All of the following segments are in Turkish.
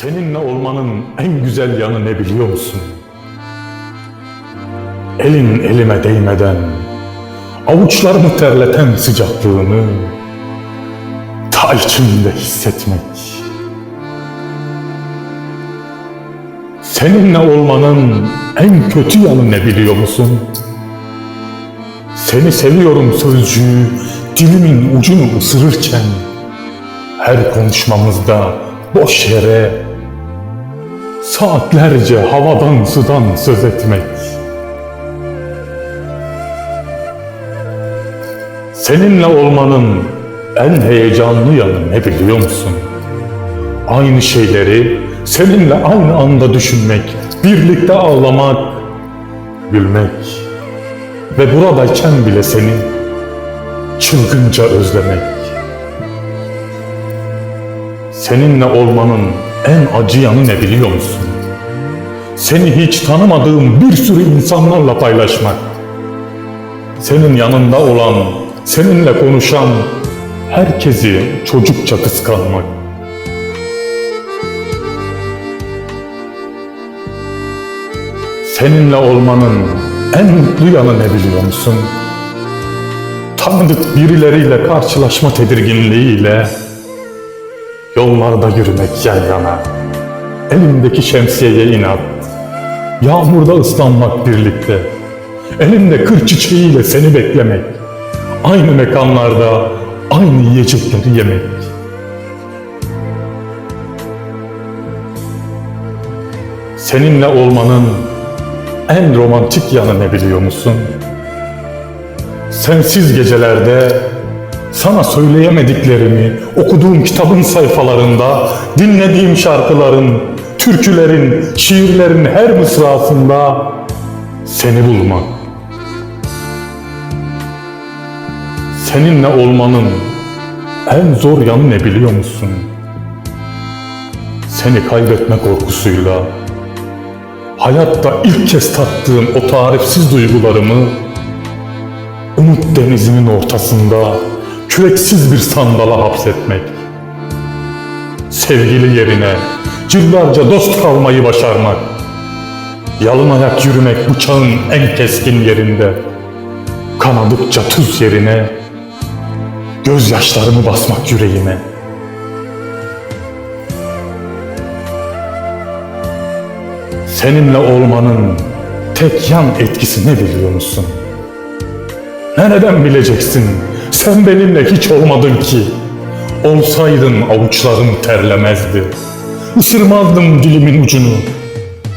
Seninle olmanın en güzel yanı ne biliyor musun? Elin elime değmeden, avuçlarımı terleten sıcaklığını ta içimde hissetmek. Seninle olmanın en kötü yanı ne biliyor musun? Seni seviyorum sözcüğü dilimin ucunu ısırırken her konuşmamızda boş yere saatlerce havadan sudan söz etmek. Seninle olmanın en heyecanlı yanı ne biliyor musun? Aynı şeyleri seninle aynı anda düşünmek, birlikte ağlamak, gülmek ve buradayken bile seni çılgınca özlemek. Seninle olmanın en acı yanı ne biliyor musun? Seni hiç tanımadığım bir sürü insanlarla paylaşmak. Senin yanında olan, seninle konuşan herkesi çocukça kıskanmak. Seninle olmanın en mutlu yanı ne biliyor musun? Tanıdık birileriyle karşılaşma tedirginliğiyle Yollarda yürümek yan yana, elimdeki şemsiyeye inat, yağmurda ıslanmak birlikte, elimde kır çiçeğiyle seni beklemek, aynı mekanlarda aynı yiyecekleri yemek. Seninle olmanın en romantik yanı ne biliyor musun? Sensiz gecelerde sana söyleyemediklerimi okuduğum kitabın sayfalarında, dinlediğim şarkıların, türkülerin, şiirlerin her mısrasında seni bulmak. Seninle olmanın en zor yanı ne biliyor musun? Seni kaybetme korkusuyla hayatta ilk kez tattığım o tarifsiz duygularımı umut denizinin ortasında küreksiz bir sandala hapsetmek. Sevgili yerine yıllarca dost kalmayı başarmak. Yalın ayak yürümek bıçağın en keskin yerinde. Kanadıkça tuz yerine gözyaşlarımı basmak yüreğime. Seninle olmanın tek yan etkisi ne biliyor musun? Nereden bileceksin? Sen benimle hiç olmadın ki. Olsaydın avuçlarım terlemezdi. Isırmazdım dilimin ucunu.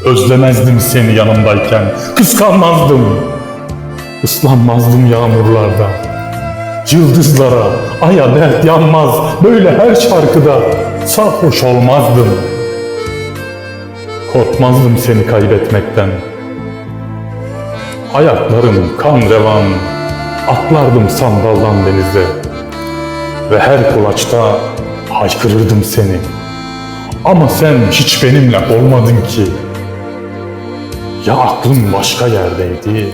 Özlemezdim seni yanımdayken. Kıskanmazdım. Islanmazdım yağmurlarda. Yıldızlara, aya dert yanmaz. Böyle her şarkıda sarhoş olmazdım. Korkmazdım seni kaybetmekten. Ayaklarım kan revan, atlardım sandaldan denize. Ve her kulaçta haykırırdım seni. Ama sen hiç benimle olmadın ki. Ya aklım başka yerdeydi,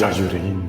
ya yüreğim